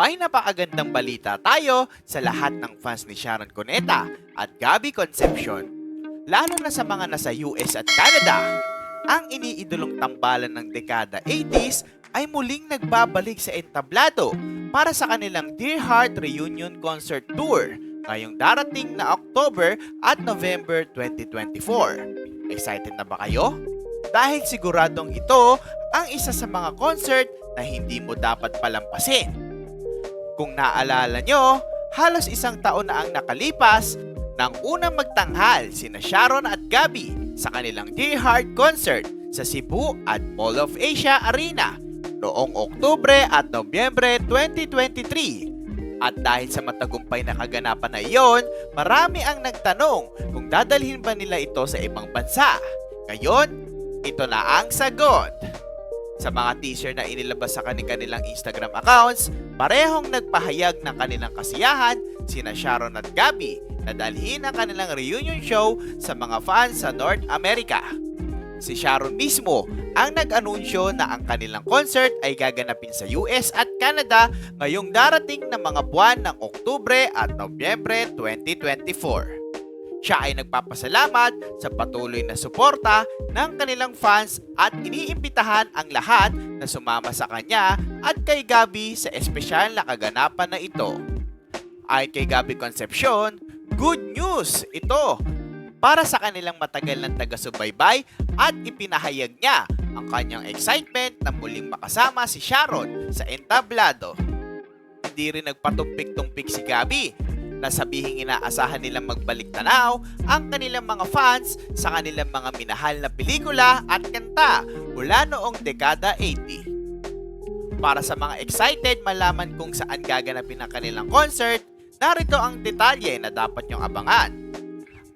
May napakagandang balita tayo sa lahat ng fans ni Sharon Cuneta at Gabby Concepcion. Lalo na sa mga nasa US at Canada. Ang iniidolong tambalan ng dekada 80s ay muling nagbabalik sa entablado para sa kanilang Dear Heart Reunion Concert Tour ngayong darating na October at November 2024. Excited na ba kayo? Dahil siguradong ito ang isa sa mga concert na hindi mo dapat palampasin. Kung naalala nyo, halos isang taon na ang nakalipas nang unang magtanghal sina Sharon at Gabby sa kanilang Dear Heart concert sa Cebu at Mall of Asia Arena noong Oktubre at Nobyembre 2023. At dahil sa matagumpay na kaganapan na iyon, marami ang nagtanong kung dadalhin ba nila ito sa ibang bansa. Ngayon, ito na ang sagot. Sa mga teaser na inilabas sa kanilang Instagram accounts, parehong nagpahayag ng kanilang kasiyahan sina Sharon at Gabby na dalhin ang kanilang reunion show sa mga fans sa North America. Si Sharon mismo ang nag-anunsyo na ang kanilang concert ay gaganapin sa US at Canada ngayong darating na mga buwan ng Oktubre at Nobyembre 2024. Siya ay nagpapasalamat sa patuloy na suporta ng kanilang fans at iniimbitahan ang lahat na sumama sa kanya at kay Gabi sa espesyal na kaganapan na ito. Ay kay Gabi Concepcion, good news ito para sa kanilang matagal ng taga-subaybay at ipinahayag niya ang kanyang excitement na muling makasama si Sharon sa entablado. Hindi rin nagpatumpik-tumpik si Gabi na sabihing inaasahan nilang magbalik tanaw ang kanilang mga fans sa kanilang mga minahal na pelikula at kanta mula noong dekada 80. Para sa mga excited malaman kung saan gaganapin ang kanilang concert, narito ang detalye na dapat niyong abangan.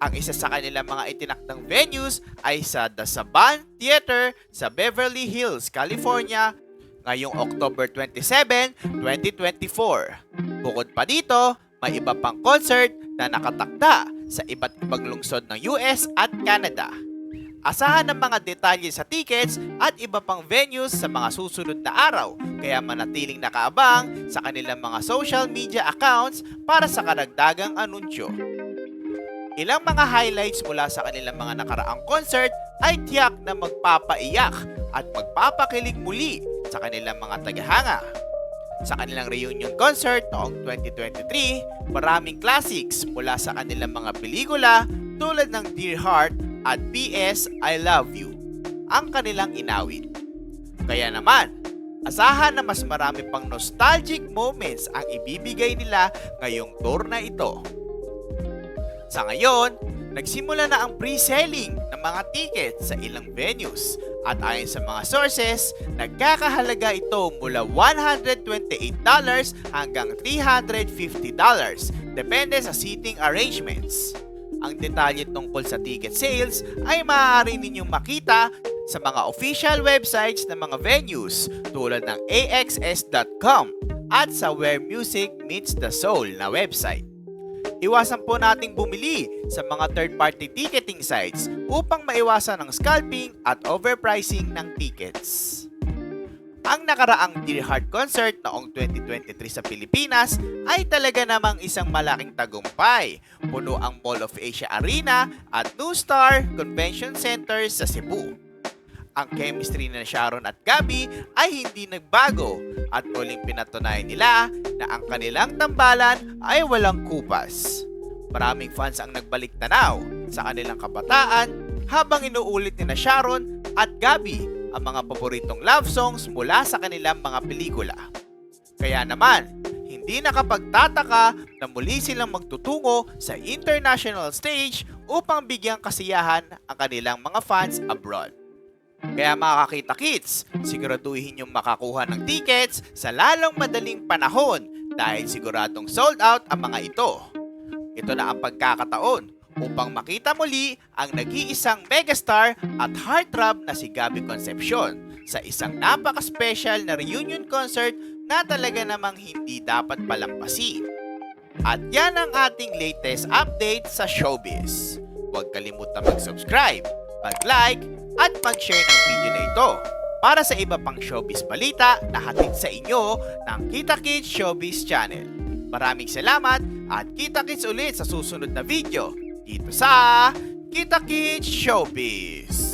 Ang isa sa kanilang mga itinakdang venues ay sa The Saban Theater sa Beverly Hills, California ngayong October 27, 2024. Bukod pa dito, may iba pang concert na nakatakda sa iba't ibang lungsod ng US at Canada. Asahan ng mga detalye sa tickets at iba pang venues sa mga susunod na araw, kaya manatiling nakaabang sa kanilang mga social media accounts para sa karagdagang anunsyo. Ilang mga highlights mula sa kanilang mga nakaraang concert ay tiyak na magpapaiyak at magpapakilig muli sa kanilang mga tagahanga. Sa kanilang reunion concert noong 2023, maraming classics mula sa kanilang mga pelikula tulad ng Dear Heart at PS I Love You ang kanilang inawit. Kaya naman, asahan na mas marami pang nostalgic moments ang ibibigay nila ngayong tour na ito. Sa ngayon, nagsimula na ang pre-selling ng mga tickets sa ilang venues at ayon sa mga sources, nagkakahalaga ito mula $128 hanggang $350 depende sa seating arrangements. Ang detalye tungkol sa ticket sales ay maaari ninyong makita sa mga official websites ng mga venues tulad ng axs.com at sa Where Music Meets the Soul na website. Iwasan po nating bumili sa mga third-party ticketing sites upang maiwasan ang scalping at overpricing ng tickets. Ang nakaraang Dear Heart concert noong 2023 sa Pilipinas ay talaga namang isang malaking tagumpay. Puno ang Mall of Asia Arena at New Star Convention Center sa Cebu. Ang chemistry na Sharon at Gabi ay hindi nagbago at muling pinatunayan nila na ang kanilang tambalan ay walang kupas. Maraming fans ang nagbalik tanaw sa kanilang kabataan habang inuulit ni Sharon at Gabi ang mga paboritong love songs mula sa kanilang mga pelikula. Kaya naman, hindi nakapagtataka na muli silang magtutungo sa international stage upang bigyang kasiyahan ang kanilang mga fans abroad. Kaya mga kakita kids, siguraduhin yung makakuha ng tickets sa lalong madaling panahon dahil siguradong sold out ang mga ito. Ito na ang pagkakataon upang makita muli ang nag-iisang megastar at heartthrob na si Gabby Concepcion sa isang napaka-special na reunion concert na talaga namang hindi dapat palampasin. At yan ang ating latest update sa showbiz. Huwag kalimutan mag-subscribe, mag-like, at mag-share ng video na ito para sa iba pang showbiz balita na hatid sa inyo ng Kita Kids Showbiz Channel. Maraming salamat at kita kits ulit sa susunod na video dito sa Kita Kids Showbiz.